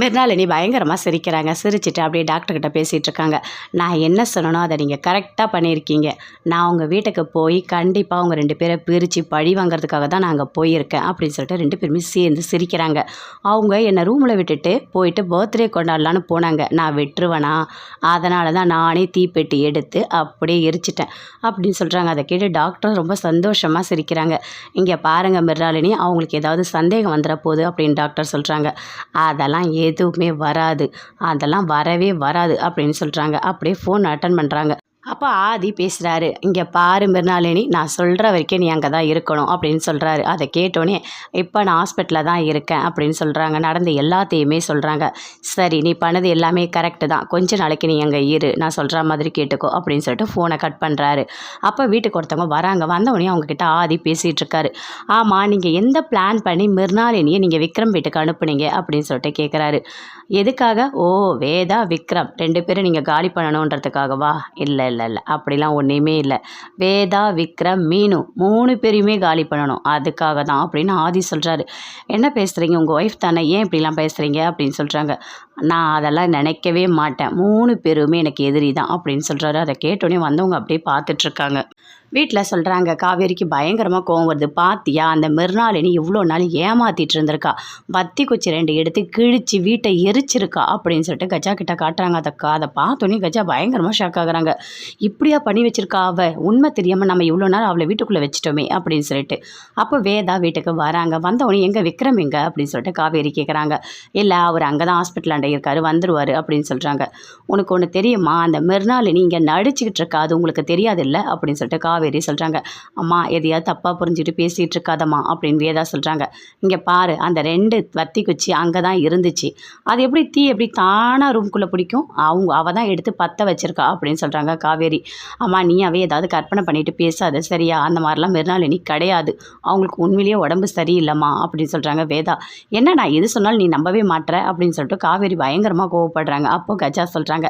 மிர்னாலினி பயங்கரமாக சிரிக்கிறாங்க. சிரிச்சிட்டு அப்படியே டாக்டர்கிட்ட பேசிகிட்டு இருக்காங்க. நான் என்ன சொன்னனோ அதை நீங்கள் கரெக்டாக பண்ணியிருக்கீங்க. நான் உங்கள் வீட்டுக்கு போய் கண்டிப்பாக உங்கள் ரெண்டு பேரை பிரித்து பழி வாங்குறதுக்காக தான் நான் அங்கே போயிருக்கேன். அப்படின்னு சொல்லிட்டு ரெண்டு பேருமே சேர்ந்து சிரிக்கிறாங்க. அவங்க என்னை ரூமில் விட்டுட்டு போயிட்டு பர்த்டே கொண்டாடலான்னு போனாங்க. நான் விட்டுருவேனா? அதனால தான் நானே தீப்பெட்டி எடுத்து அப்படியே எரிச்சிட்டேன். அப்படின்னு சொல்கிறாங்க அதை கேட்டு டாக்டர் ரொம்ப சந்தோஷமாக சிரிக்கிறாங்க. இங்கே பாருங்கள் மிர்னாலினி அவங்களுக்கு ஏதாவது சந்தேகம் வந்துட போகுது அப்படின்னு டாக்டர் சொல்கிறாங்க அதெல்லாம் எதுவுமே வராது. அதெல்லாம் வரவே வராது அப்படின்னு சொல்கிறாங்க அப்படியே ஃபோன் அட்டன் பண்ணுறாங்க அப்போ ஆதி பேசுகிறாரு இங்கே பாரு மிருனாளினி நான் சொல்கிற வரைக்கும் நீ அங்கே தான் இருக்கணும் அப்படின்னு சொல்கிறாரு அதை கேட்டோன்னே இப்போ நான் ஹாஸ்பிட்டலில் தான் இருக்கேன் அப்படின்னு சொல்கிறாங்க நடந்த எல்லாத்தையுமே சொல்கிறாங்க சரி நீ பண்ணது எல்லாமே கரெக்டு தான். கொஞ்ச நாளைக்கு நீ அங்கே இரு. நான் சொல்கிற மாதிரி கேட்டுக்கோ அப்படின்னு சொல்லிட்டு ஃபோனை கட் பண்ணுறாரு அப்போ வீட்டுக்கு ஒருத்தவங்க வராங்க. வந்தவொடனே அவங்கக்கிட்ட ஆதி பேசிகிட்டு இருக்காரு. ஆமாம் நீங்கள் எந்த பிளான் பண்ணி மிருனாளினியை நீங்கள் விக்ரம் வீட்டுக்கு அனுப்புனீங்க? அப்படின்னு சொல்லிட்டு கேட்குறாரு எதுக்காக? ஓ வேதா விக்ரம். ரெண்டு பேரும் நீங்கள் காலி பண்ணணுன்றதுக்காகவா? இல்லை இல்லை இல்லை. அப்படிலாம் ஒன்றுமே இல்லை. வேதா விக்ரம் மீனு மூணு பேரையுமே காலி பண்ணணும். அதுக்காக தான் அப்படின்னு ஆதி சொல்கிறாரு என்ன பேசுகிறீங்க உங்கள் ஒய்ஃப் தானே. ஏன் இப்படிலாம் பேசுகிறீங்க அப்படின்னு சொல்கிறாங்க நான் அதெல்லாம் நினைக்கவே மாட்டேன். மூணு பேருமே எனக்கு எதிரி தான். அப்படின்னு சொல்கிறாரு அதை கேட்டோன்னே வந்தவங்க அப்படியே பார்த்துட்ருக்காங்க வீட்டில் சொல்கிறாங்க காவேரிக்கு பயங்கரமாக கோவம் வருது. பாத்தியா அந்த மிருனாளினி இவ்வளோ நாள் ஏமாத்திட்டு இருந்திருக்கா? பத்தி குச்சி ரெண்டு எடுத்து கிழிச்சு வீட்டை எரிச்சிருக்கா? அப்படின்னு சொல்லிட்டு கஜா கிட்ட காட்டுறாங்க. அதை அதை பார்த்தோன்னே கஜா பயங்கரமாக ஷாக் ஆகுறாங்க. இப்படியா பண்ணி வச்சிருக்கா அவ? உண்மை தெரியாமல் நம்ம இவ்வளோ நாள் அவளை வீட்டுக்குள்ளே வச்சிட்டோமே அப்படின்னு சொல்லிட்டு. அப்போ வேதா வீட்டுக்கு வராங்க. வந்தவொடனே எங்கே விக்ரம் எங்க? அப்படின்னு சொல்லிட்டு காவேரி கேட்குறாங்க இல்லை அவர் அங்கே தான் ஹாஸ்பிட்டலாண்ட இருக்காரு வந்துடுவார் அப்படின்னு சொல்கிறாங்க உனக்கு ஒன்று தெரியுமா? அந்த மிருனாளினி இங்கே நடிச்சுக்கிட்டு இருக்கா? அது உங்களுக்கு தெரியாது இல்லை அப்படின்னு சொல்லிட்டு காவேரி சொல்கிறாங்க அம்மா எதையாவது தப்பாக புரிஞ்சுட்டு பேசிகிட்டு இருக்காதம்மா அப்படின்னு வேதா சொல்கிறாங்க இங்கே பாரு அந்த ரெண்டு வத்தி குச்சி அங்கே தான் இருந்துச்சு. அது எப்படி தீ எப்படி தானாக ரூம்குள்ளே பிடிக்கும்? அவங்க அவள் தான் எடுத்து பற்ற வச்சுருக்கா அப்படின்னு சொல்கிறாங்க காவேரி. அம்மா நீ அவே ஏதாவது கற்பனை பண்ணிட்டு பேசாத சரியா? அந்த மாதிரிலாம் மிருனாளினி கிடையாது. அவங்களுக்கு உண்மையிலேயே உடம்பு சரியில்லைம்மா அப்படின்னு சொல்கிறாங்க வேதா. என்ன நான் எது சொன்னாலும் நீ நம்பவே மாட்டேற அப்படின்னு சொல்லிட்டு காவேரி பயங்கரமாக கோவப்படுறாங்க. அப்போ கஜா சொல்கிறாங்க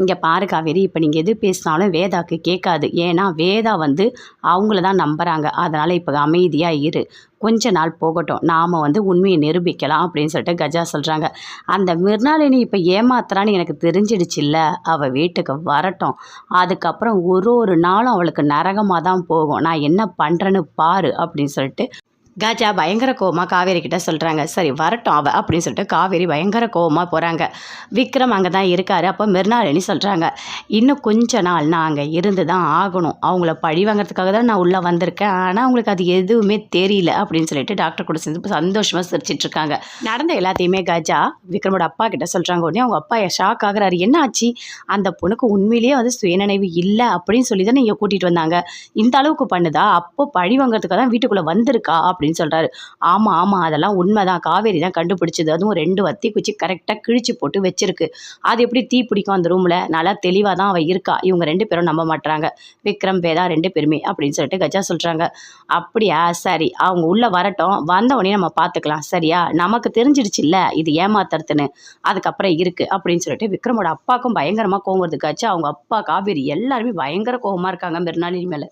இங்கே பாரு காவேரி இப்போ நீங்கள் எது பேசினாலும் வேதாக்கு கேட்காது. ஏன்னா வேதா வந்து அவங்கள தான் நம்புகிறாங்க அதனால் இப்போ அமைதியாக இரு. கொஞ்ச நாள் போகட்டும். நாம் வந்து உண்மையை நிரூபிக்கலாம் அப்படின்னு சொல்லிட்டு கஜா சொல்கிறாங்க அந்த மிருனாளினி இப்போ ஏமாத்துறான்னு எனக்கு தெரிஞ்சிடுச்சுல்ல. அவள் வீட்டுக்கு வரட்டும். அதுக்கப்புறம் ஒரு ஒரு நாளும் அவளுக்கு நரகமாக தான் போகும். நான் என்ன பண்ணுறேன்னு பாரு அப்படின்னு சொல்லிட்டு கஜா பயங்கர கோவமாக காவேரி கிட்ட சொல்கிறாங்க சரி வரட்டும் அவ அப்படின்னு சொல்லிட்டு காவேரி பயங்கர கோவமாக போகிறாங்க விக்ரம் அங்கே தான் இருக்காரு. அப்போ மிருனாளினி சொல்கிறாங்க இன்னும் கொஞ்ச நாள் நான் அங்கே இருந்து தான் ஆகணும். அவங்கள பழி வாங்குறதுக்காக தான் நான் உள்ளே வந்திருக்கேன். ஆனால் அவங்களுக்கு அது எதுவுமே தெரியல. அப்படின்னு சொல்லிட்டு டாக்டர் கூட சேர்ந்து சந்தோஷமாக சிரிச்சிட்டு இருக்காங்க. நடந்த எல்லாத்தையுமே கஜா விக்ரமோட அப்பா கிட்ட சொல்கிறாங்க உடனே அவங்க அப்பா ஷாக் ஆகுறாரு. என்ன ஆச்சு அந்த பொண்ணுக்கு உண்மையிலேயே வந்து சுயநினைவு இல்லை? அப்படின்னு சொல்லி தான் நீங்கள் கூட்டிகிட்டு வந்தாங்க. இந்த அளவுக்கு பண்ணுதா? அப்போ பழி வாங்குறதுக்காக தான் வீட்டுக்குள்ளே வந்திருக்கா? அப்படின்னு சொல்கிறாரு ஆமாம் ஆமாம் அதெல்லாம் உண்மை தான் காவேரி தான் கண்டுபிடிச்சது. அதுவும் ரெண்டு வத்தி குச்சி கரெக்டாக கிழிச்சு போட்டு வச்சிருக்கு. அது எப்படி தீ பிடிக்கும் அந்த ரூமில் நல்லா தெளிவாக தான் அவள் இருக்கா. இவங்க ரெண்டு பேரும் நம்ப மாட்டுறாங்க விக்ரம் வேதா ரெண்டு பேருமே அப்படின்னு சொல்லிட்டு கஜா சொல்கிறாங்க அப்படியா? சரி. அவங்க உள்ளே வரட்டும். வந்தவொடனே நம்ம பார்த்துக்கலாம் சரியா? நமக்கு தெரிஞ்சிடுச்சுல்ல இது ஏமாத்துறதுன்னு. அதுக்கப்புறம் இருக்குது அப்படின்னு சொல்லிட்டு விக்ரமோட அப்பாவுக்கும் பயங்கரமாக கோவம் வருது. கஜா அவங்க அப்பா காவேரி எல்லாருமே பயங்கர கோவமாக இருக்காங்க மிருனாளினி மேலே.